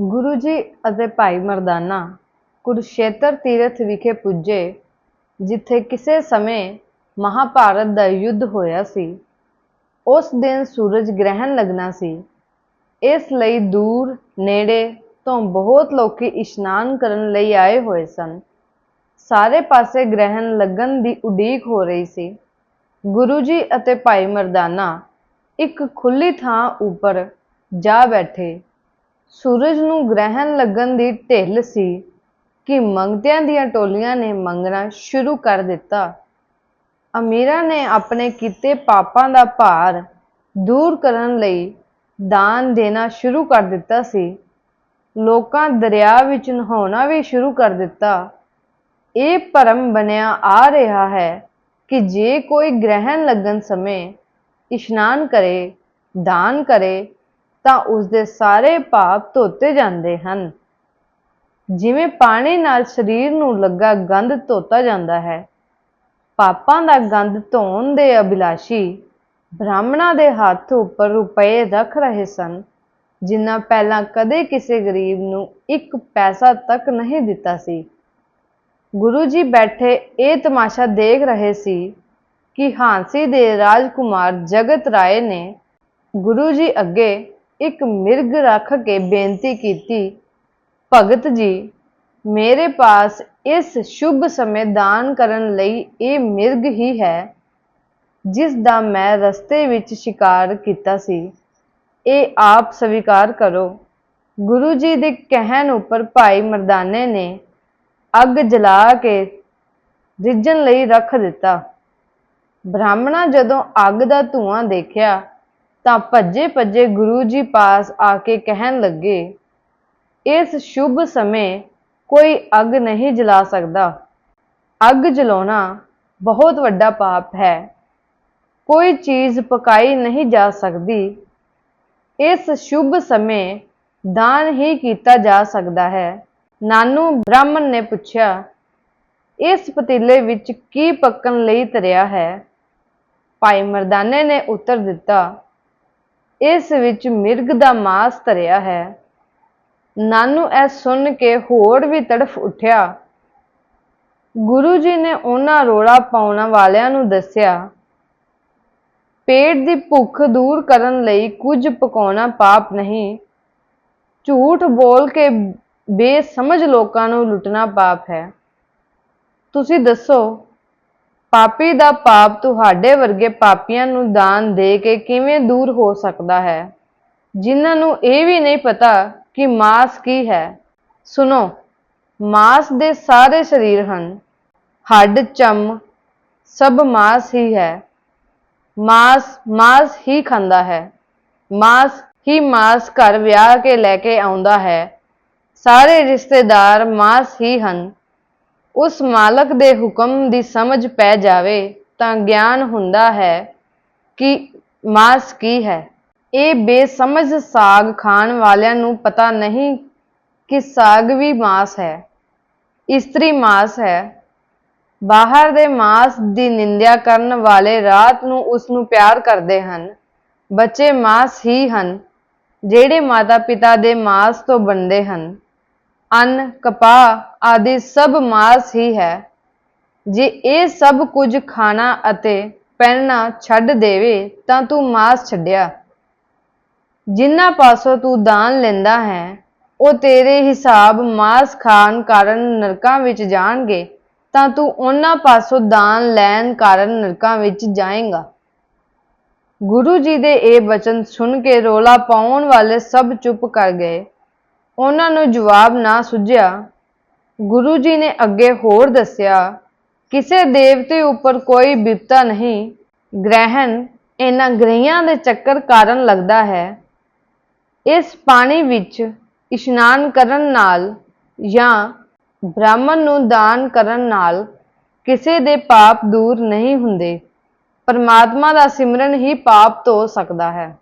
ਗੁਰੂ ਜੀ ਅਤੇ ਭਾਈ ਮਰਦਾਨਾ ਕੁਰਸ਼ੇਤਰ ਤੀਰਥ ਵਿਖੇ ਪੁੱਜੇ, ਜਿੱਥੇ ਕਿਸੇ ਸਮੇਂ ਮਹਾਭਾਰਤ ਦਾ ਯੁੱਧ ਹੋਇਆ ਸੀ। ਉਸ ਦਿਨ ਸੂਰਜ ਗ੍ਰਹਿਣ ਲੱਗਣਾ ਸੀ। ਇਸ ਲਈ ਦੂਰ ਨੇੜੇ ਤੋਂ ਬਹੁਤ ਲੋਕੀ ਇਸ਼ਨਾਨ ਕਰਨ ਲਈ ਆਏ ਹੋਏ ਸਨ। ਸਾਰੇ ਪਾਸੇ ਗ੍ਰਹਿਣ ਲੱਗਣ ਦੀ ਉਡੀਕ ਹੋ ਰਹੀ ਸੀ। ਗੁਰੂ ਜੀ ਅਤੇ ਭਾਈ ਮਰਦਾਨਾ ਇੱਕ ਖੁੱਲੀ ਥਾਂ ਉੱਪਰ ਜਾ ਬੈਠੇ। ਸੂਰਜ ਨੂੰ ਗ੍ਰਹਿਣ ਲੱਗਣ ਦੀ ਢਿੱਲ ਸੀ ਕਿ ਮੰਗਤਿਆਂ ਦੀਆਂ ਟੋਲੀਆਂ ਨੇ ਮੰਗਣਾ ਸ਼ੁਰੂ ਕਰ ਦਿੱਤਾ। ਅਮੀਰਾਂ ਨੇ ਆਪਣੇ ਕੀਤੇ ਪਾਪਾਂ ਦਾ ਭਾਰ ਦੂਰ ਕਰਨ ਲਈ ਦਾਨ ਦੇਣਾ ਸ਼ੁਰੂ ਕਰ ਦਿੱਤਾ ਸੀ। ਲੋਕਾਂ ਦਰਿਆ ਵਿੱਚ ਨਹਾਉਣਾ ਵੀ ਸ਼ੁਰੂ ਕਰ ਦਿੱਤਾ। ਇਹ ਭਰਮ ਬਣਿਆ ਆ ਰਿਹਾ ਹੈ ਕਿ ਜੇ ਕੋਈ ਗ੍ਰਹਿਣ ਲੱਗਣ ਸਮੇਂ ਇਸ਼ਨਾਨ ਕਰੇ, ਦਾਨ ਕਰੇ ਤਾਂ ਉਸਦੇ ਸਾਰੇ ਪਾਪ ਧੋਤੇ ਜਾਂਦੇ ਹਨ। ਜਿਵੇਂ ਪਾਣੀ ਨਾਲ ਸਰੀਰ ਨੂੰ ਲੱਗਾ ਗੰਦ ਧੋਤਾ ਜਾਂਦਾ ਹੈ, ਪਾਪਾਂ ਦਾ ਗੰਦ ਧੋਣ ਦੇ ਅਭਿਲਾਸ਼ੀ ਬ੍ਰਾਹਮਣਾਂ ਦੇ ਹੱਥ ਉੱਪਰ ਰੁਪਏ ਰੱਖ ਰਹੇ ਸਨ ਜਿਨ੍ਹਾਂ ਪਹਿਲਾਂ ਕਦੇ ਕਿਸੇ ਗਰੀਬ ਨੂੰ ਇੱਕ ਪੈਸਾ ਤੱਕ ਨਹੀਂ ਦਿੱਤਾ ਸੀ। ਗੁਰੂ ਜੀ ਬੈਠੇ ਇਹ ਤਮਾਸ਼ਾ ਦੇਖ ਰਹੇ ਸੀ ਕਿ ਹਾਂਸੀ ਦੇ ਰਾਜਕੁਮਾਰ ਜਗਤ ਰਾਏ ਨੇ ਗੁਰੂ ਜੀ ਅੱਗੇ ਇੱਕ ਮਿਰਗ ਰੱਖ ਕੇ ਬੇਨਤੀ ਕੀਤੀ, ਭਗਤ ਜੀ, ਮੇਰੇ ਪਾਸ ਇਸ ਸ਼ੁਭ ਸਮੇਂ ਦਾਨ ਕਰਨ ਲਈ ਇਹ ਮਿਰਗ ਹੀ ਹੈ, ਜਿਸ ਦਾ ਮੈਂ ਰਸਤੇ ਵਿੱਚ ਸ਼ਿਕਾਰ ਕੀਤਾ ਸੀ। ਇਹ ਆਪ ਸਵੀਕਾਰ ਕਰੋ। ਗੁਰੂ ਜੀ ਦੇ ਕਹਿਣ ਉੱਪਰ ਭਾਈ ਮਰਦਾਨੇ ਨੇ ਅੱਗ ਜਲਾ ਕੇ ਰਿੱਝਣ ਲਈ ਰੱਖ ਦਿੱਤਾ। ਬ੍ਰਾਹਮਣਾ ਜਦੋਂ ਅੱਗ ਦਾ ਧੂਆਂ ਦੇਖਿਆ ਤਾਂ ਭੱਜੇ ਭੱਜੇ ਗੁਰੂ ਜੀ ਪਾਸ ਆ ਕੇ ਕਹਿਣ ਲੱਗੇ, ਇਸ ਸ਼ੁਭ ਸਮੇਂ ਕੋਈ ਅੱਗ ਨਹੀਂ ਜਲਾ ਸਕਦਾ। ਅੱਗ ਜਲਾਉਣਾ ਬਹੁਤ ਵੱਡਾ ਪਾਪ ਹੈ। ਕੋਈ ਚੀਜ਼ ਪਕਾਈ ਨਹੀਂ ਜਾ ਸਕਦੀ। ਇਸ ਸ਼ੁਭ ਸਮੇਂ ਦਾਨ ਹੀ ਕੀਤਾ ਜਾ ਸਕਦਾ ਹੈ। ਨਾਨੂ ਬ੍ਰਾਹਮਣ ਨੇ ਪੁੱਛਿਆ, ਇਸ ਪਤੀਲੇ ਵਿੱਚ ਕੀ ਪੱਕਣ ਲਈ ਤਰਿਆ ਹੈ? ਭਾਈ ਮਰਦਾਨੇ ਨੇ ਉੱਤਰ ਦਿੱਤਾ ਇਸ ਵਿੱਚ ਮਿਰਗ ਦਾ ਮਾਸ ਧਰਿਆ ਹੈ। ਨਾਨੂ ਇਹ ਸੁਣ ਕੇ ਹੋਰ ਵੀ ਤੜਫ ਉੱਠਿਆ। ਗੁਰੂ ਜੀ ਨੇ ਉਹਨਾਂ ਰੋਲਾ ਪਾਉਣ ਵਾਲਿਆਂ ਨੂੰ ਦੱਸਿਆ, ਪੇਟ ਦੀ ਭੁੱਖ ਦੂਰ ਕਰਨ ਲਈ ਕੁਝ ਪਕਾਉਣਾ ਪਾਪ ਨਹੀਂ। ਝੂਠ ਬੋਲ ਕੇ ਬੇਸਮਝ ਲੋਕਾਂ ਨੂੰ ਲੁੱਟਣਾ ਪਾਪ ਹੈ। ਤੁਸੀਂ ਦੱਸੋ ਪਾਪੀ ਦਾ ਪਾਪ ਤੁਹਾਡੇ ਵਰਗੇ ਪਾਪੀਆਂ ਨੂੰ ਦਾਨ ਦੇ ਕੇ ਕਿਵੇਂ ਦੂਰ ਹੋ ਸਕਦਾ ਹੈ? ਜਿਨ੍ਹਾਂ ਨੂੰ ਇਹ ਵੀ ਨਹੀਂ ਪਤਾ ਕਿ ਮਾਸ ਕੀ ਹੈ। ਸੁਣੋ, ਮਾਸ ਦੇ ਸਾਰੇ ਸਰੀਰ ਹਨ। ਹੱਡ, ਚਮ, ਸਭ ਮਾਸ ਹੀ ਹੈ। ਮਾਸ ਮਾਸ ਹੀ ਖਾਂਦਾ ਹੈ। ਮਾਸ ਹੀ ਮਾਸ ਘਰ ਵਿਆਹ ਕੇ ਲੈ ਕੇ ਆਉਂਦਾ ਹੈ। ਸਾਰੇ ਰਿਸ਼ਤੇਦਾਰ ਮਾਸ ਹੀ ਹਨ। ਉਸ ਮਾਲਕ ਦੇ ਹੁਕਮ ਦੀ ਸਮਝ ਪੈ ਜਾਵੇ ਤਾਂ ਗਿਆਨ ਹੁੰਦਾ ਹੈ ਕਿ ਮਾਸ ਕੀ ਹੈ। ਇਹ ਬੇਸਮਝ ਸਾਗ ਖਾਣ ਵਾਲਿਆਂ ਨੂੰ ਪਤਾ ਨਹੀਂ ਕਿ ਸਾਗ ਵੀ ਮਾਸ ਹੈ। ਇਸਤਰੀ ਮਾਸ ਹੈ। ਬਾਹਰ ਦੇ ਮਾਸ ਦੀ ਨਿੰਦਿਆ ਕਰਨ ਵਾਲੇ ਰਾਤ ਨੂੰ ਉਸ ਨੂੰ ਪਿਆਰ ਕਰਦੇ ਹਨ। ਬੱਚੇ ਮਾਸ ਹੀ ਹਨ, ਜਿਹੜੇ ਮਾਤਾ ਪਿਤਾ ਦੇ ਮਾਸ ਤੋਂ ਬਣਦੇ ਹਨ। ਅੰਨ, ਕਪਾਹ ਆਦਿ ਸਭ ਮਾਸ ਹੀ ਹੈ। ਜੇ ਇਹ ਸਭ ਕੁਝ ਖਾਣਾ ਅਤੇ ਪਹਿਨਣਾ ਛੱਡ ਦੇਵੇ ਤਾਂ ਤੂੰ ਮਾਸ ਛੱਡਿਆ। ਜਿਨ੍ਹਾਂ ਪਾਸੋਂ ਤੂੰ ਦਾਨ ਲੈਂਦਾ ਹੈ, ਉਹ ਤੇਰੇ ਹਿਸਾਬ ਮਾਸ ਖਾਣ ਕਾਰਨ ਨਰਕਾਂ ਵਿੱਚ ਜਾਣਗੇ, ਤਾਂ ਤੂੰ ਉਹਨਾਂ ਪਾਸੋਂ ਦਾਨ ਲੈਣ ਕਾਰਨ ਨਰਕਾਂ ਵਿੱਚ ਜਾਏਗਾ। ਗੁਰੂ ਜੀ ਦੇ ਇਹ ਬਚਨ ਸੁਣ ਕੇ ਰੋਲਾ ਪਾਉਣ ਵਾਲੇ ਸਭ ਚੁੱਪ ਕਰ ਗਏ। ਉਹਨਾਂ ਨੂੰ ਜਵਾਬ ਨਾ ਸੁਝਿਆ। ਗੁਰੂ ਜੀ ਨੇ ਅੱਗੇ ਹੋਰ ਦੱਸਿਆ, ਕਿਸੇ ਦੇਵਤੇ ਉੱਪਰ ਕੋਈ ਬਿਪਤਾ ਨਹੀਂ, ਗ੍ਰਹਿਣ ਇਹਨਾਂ ਗ੍ਰਹਿਆਂ ਦੇ ਚੱਕਰ ਕਾਰਨ ਲੱਗਦਾ ਹੈ। ਇਸ ਪਾਣੀ ਵਿੱਚ ਇਸ਼ਨਾਨ ਕਰਨ ਨਾਲ ਜਾਂ ਬ੍ਰਾਹਮਣ ਨੂੰ ਦਾਨ ਕਰਨ ਨਾਲ ਕਿਸੇ ਦੇ ਪਾਪ ਦੂਰ ਨਹੀਂ ਹੁੰਦੇ। ਪਰਮਾਤਮਾ ਦਾ ਸਿਮਰਨ ਹੀ ਪਾਪ ਧੋ ਸਕਦਾ ਹੈ।